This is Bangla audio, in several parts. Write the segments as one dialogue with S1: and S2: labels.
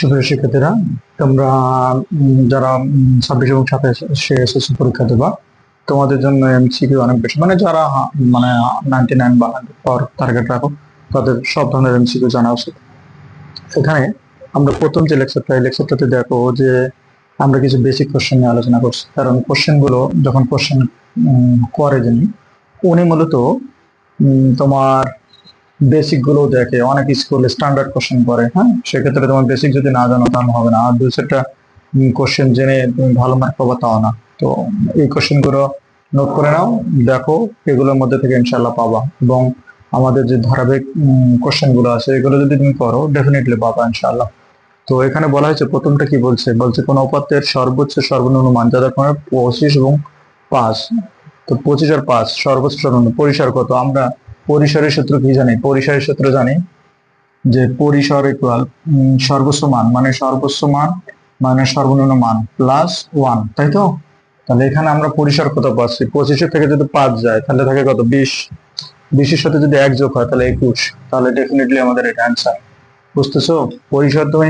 S1: সুপ্রিয় শিক্ষার্থীরা, তোমরা যারা ছাব্বিশ এবং সাতাশ এসএসসি পরীক্ষা দেবা, তোমাদের জন্য এমসিকিউ অনেক বেশি। মানে যারা মানে নাইনটি নাইন বা পাওয়ার টার্গেট রাখো, তাদের সব ধরনের এমসিকিউ জানা উচিত। এখানে আমরা প্রথম যে লেকচারটা এই লেকচারটাতে দেখো যে আমরা কিছু বেসিক কোশ্চেন নিয়ে আলোচনা করছি। কারণ কোশ্চেনগুলো যখন কোশ্চেন করে যিনি উনি মূলত তোমার বেসিকগুলো দেখে, অনেক স্কুলে স্ট্যান্ডার্ড কোশ্চেন করে হ্যাঁ? সেক্ষেত্রে তোমার বেসিক যদি না জানো তাহলে হবে না। আর দু চারটা কোশ্চেন জেনে তুমি ভালো মার্ক পাবা তাও না। তো এই কোশ্চেনগুলো নোট করে নাও, দেখো এগুলোর মধ্যে থেকে ইনশাল্লাহ পাবা। এবং আমাদের যে ধারাবাহিক কোশ্চেনগুলো আছে, এগুলো যদি তুমি করো ডেফিনেটলি পাবা ইনশাল্লাহ তো এখানে বলা হয়েছে, প্রথমটা কি বলছে? বলছে কোন উপাত্তের সর্বোচ্চ সর্বনিম্ন মান যাদের পঁচিশ এবং পাঁচ। তো পঁচিশ আর পাঁচ, সর্বোচ্চ সর্বনিম্ন, পরিসর কত? আমরা পরিসরের সূত্র কি জানি? পরিসরের সূত্র জানি যে পরিসর ইকুয়াল সর্বোচ্চ মান মানে সর্বোচ্চ মান মানে সর্বনিম্ন মান প্লাস ওয়ান তাই তো? তাহলে এখানে আমরা পরিসর কত পাচ্ছি? পঁচিশের থেকে যদি পাঁচ যায়, তাহলে থাকে কত? বিশ। বিশের সাথে যদি এক যোগ হয়, তাহলে একুশ। তাহলে ডেফিনেটলি আমাদের এটা অ্যান্সার বুঝতেছো? পরিসর তুমি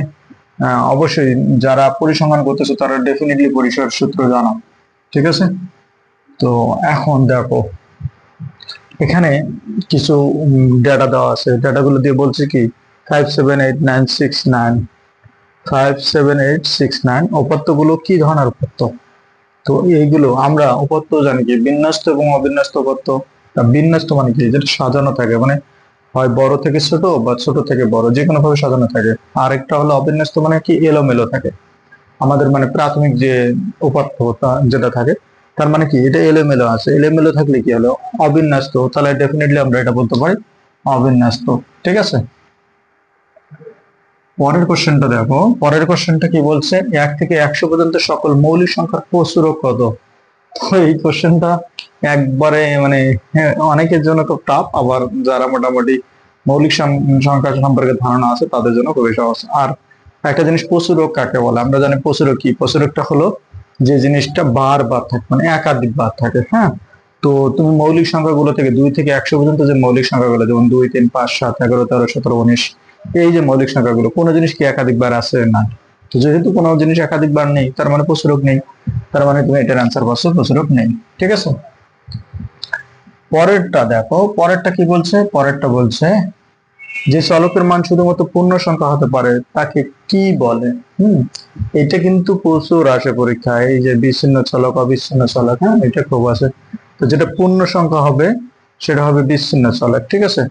S1: অবশ্যই যারা পরিসংখ্যান করতেছো, তারা ডেফিনেটলি পরিসর সূত্র জানো। ঠিক আছে? তো এখন দেখো এখানে কিছু ডেটা দেওয়া আছে। ডেটাগুলো দিয়ে বলছে কি five seven eight nine six nine five seven eight six nine উপাত্তগুলো কি ধরনের উপাত্ত তো এইগুলো আমরা উপাত্ত জানি কি, বিন্যস্ত এবং অবিন্যস্ত উপাত্ত বিন্যস্ত মানে কি? যেটা সাজানো থাকে মানে হয় বড় থেকে ছোট বা ছোট থেকে বড় যে কোনো ভাবে সাজানো থাকে। আর একটা হলো অবিন্যস্ত মানে কি, এলোমেলো থাকে। আমাদের মানে প্রাথমিক যে উপাত্ত যেটা থাকে তার মানে কি? এটা এলোমেলো আছে। এলোমেলো থাকলে কি হলো? অবিন্যস্ত। তাহলে ডেফিনেটলি আমরা এটা বলতে পারি অবিন্যস্ত। ঠিক আছে? পরের কোশ্চেনটা দেখো। পরের কোশ্চেনটা কি বলছে? এক থেকে একশো পর্যন্ত সকল মৌলিক সংখ্যার প্রচুরক কত? তো এই কোশ্চেনটা একবারে মানে হ্যাঁ, অনেকের জন্য খুব টাফ আবার যারা মোটামুটি মৌলিক সংখ্যা সম্পর্কে ধারণা আছে তাদের জন্য খুবই সহজ। আর একটা জিনিস প্রচুরক কাকে বলে? আমরা জানি প্রচুরক কি? প্রচুরকটা হলো যে জিনিসটা বারবার থাকে মানে একাধিক বার থাকে হ্যাঁ? তো তুমি মৌলিক সংখ্যাগুলো থেকে দুই থেকে একশো পর্যন্ত যে মৌলিক সংখ্যাগুলো, যেমন দুই, তিন, পাঁচ, সাত, এগারো, তেরো, সতেরো, উনিশ, এই যে মৌলিক সংখ্যাগুলো, কোনো জিনিস কি একাধিকবার আছে না? তো যেহেতু কোনো জিনিস একাধিকবার নেই, তার মানে প্রচুরক নেই, তার মানে তুমি এটার আনসার পাচ্ছ, প্রচুরক নেই, ঠিক আছে? পরেরটা দেখো, পরেরটা কি বলছে? পরেরটা বলছে যে চলকের মান শুধুমাত্র পূর্ণ সংখ্যা হতে পারে, তাকে কি বলে? হুম, এটা কিন্তু প্রচুর আসে পরীক্ষায় এই যে বিচ্ছিন্ন চলক অবিচ্ছিন্ন চলক হ্যাঁ এটা খুব আসে। তো যেটা পূর্ণ সংখ্যা হবে, সেটা হবে বিচ্ছিন্ন চলক ঠিক আছে?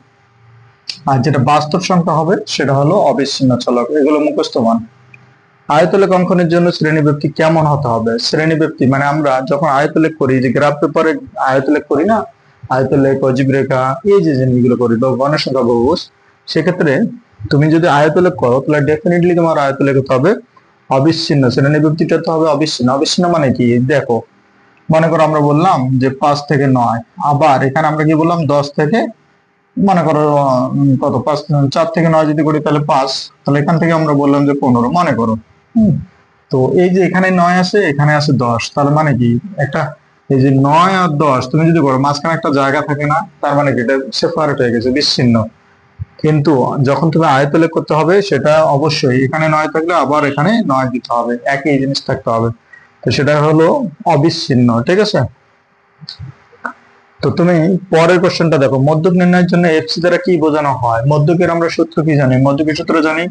S1: আর যেটা বাস্তব সংখ্যা হবে, সেটা হলো অবিচ্ছিন্ন চলক এগুলো মুখস্থ মান। আয়তলেখ অঙ্কনের জন্য শ্রেণীব্যক্তি কেমন হতে হবে? শ্রেণীব্যক্তি মানে আমরা যখন আয়তলেখ করি যে গ্রাফ পেপারে আয়তলেখ করি না? আয়তলেখ, অজীব রেখা, এই যে জিনিসগুলো করি, বা গণের সংখ্যা বহুভুজ সেক্ষেত্রে তুমি যদি আয়তলেখ করো, তাহলে ডেফিনেটলি তোমার আয়তলেখ হতে হবে অবিচ্ছিন্ন। শ্রেণীব্যক্তিটা তো হবে অবিচ্ছিন্ন। অবিচ্ছিন্ন মানে কি? দেখো, মনে করো আমরা বললাম যে পাঁচ থেকে নয়। আবার এখানে আমরা কি বললাম? দশ থেকে, মনে করো কত? পাঁচ, চার থেকে নয় যদি করি, তাহলে পাঁচ। তাহলে এখান থেকে আমরা বললাম যে পনেরো, মনে করো। হুম। তো এই যে এখানে নয় আছে এখানে আছে দশ। তাহলে মানে কি? একটা, এই যে নয় আর দশ, তুমি যদি করো, মাঝখানে একটা জায়গা থাকে না, তার মানে কি? এটা সেপারেট হয়ে গেছে, বিচ্ছিন্ন। কিন্তু যখন তুমি আয়তলেখ করতে হবে, সেটা অবশ্যই এখানে নয় থাকলে আবার এখানে নয় দিতে হবে। একই জিনিস থাকতে হবে। তো সেটা হলো অবিচ্ছিন্ন, ঠিক আছে? তো তুমি পরের কোশ্চেনটা দেখো। মধ্যক নির্ণয়ের জন্য এফসি দ্বারা কি বোঝানো হয়? মধ্যকের আমরা সূত্র কি জানি? মধ্যকের সূত্র জানি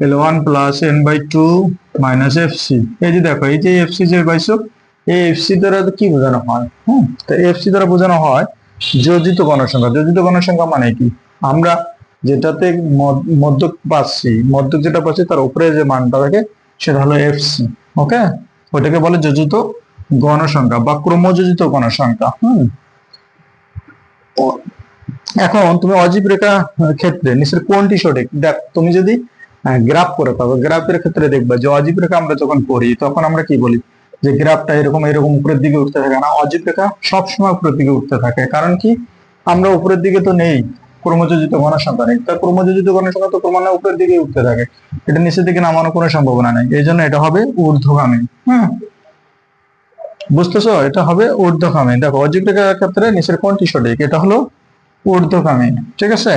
S1: L one plus N by two minus FC এই যে দেখো, এই যে এফসি যে পাইছো, এই এফসি দ্বারা কি বোঝানো হয়? হুম, তো এফসি দ্বারা বোঝানো হয় যোজিত গণসংখ্যা যোজিত গণসংখ্যা মানে কি? আমরা যেটাতে মধ্যক পাচ্ছি মধ্যক যেটা পাচ্ছি তার উপরে যে মানটা থাকে সেটা হলো এফসি ওকে ওটাকে বলে যোজিত গণসংখ্যা বা ক্রমযোজিত গণসংখ্যা, হুম? এখন তুমি অজীব রেখা ক্ষেত্রে নিচের কোনটি সঠিক? দেখ, তুমি যদি গ্রাফ করে পাবো গ্রাফের ক্ষেত্রে দেখবা যে অজীব রেখা আমরা যখন করি, তখন আমরা কি বলি? যে গ্রাফটা এরকম এরকম উপরের দিকে উঠতে থাকে না। অজীব রেখা সবসময় উপরের দিকে উঠতে থাকে। কারণ কি? আমরা উপরের দিকে তো নেই। ক্রমযোজিত গণসংখ্যা নেই। তার ক্রমযোজিত গণসংখ্যা তো ক্রমান্বয়ে উপরের দিকে উঠতে থাকে। এটা নিচের দিকে নামানোর কোনো সম্ভাবনা নেই। এই জন্য এটা হবে ঊর্ধ্বগামী। হ্যাঁ বুঝতেছো? এটা হবে ঊর্ধ্বগামী। দেখো রেখার ক্ষেত্রে নিচের কোনটি সঠিক? এটা হলো ঊর্ধ্বগামী। ঠিক আছে?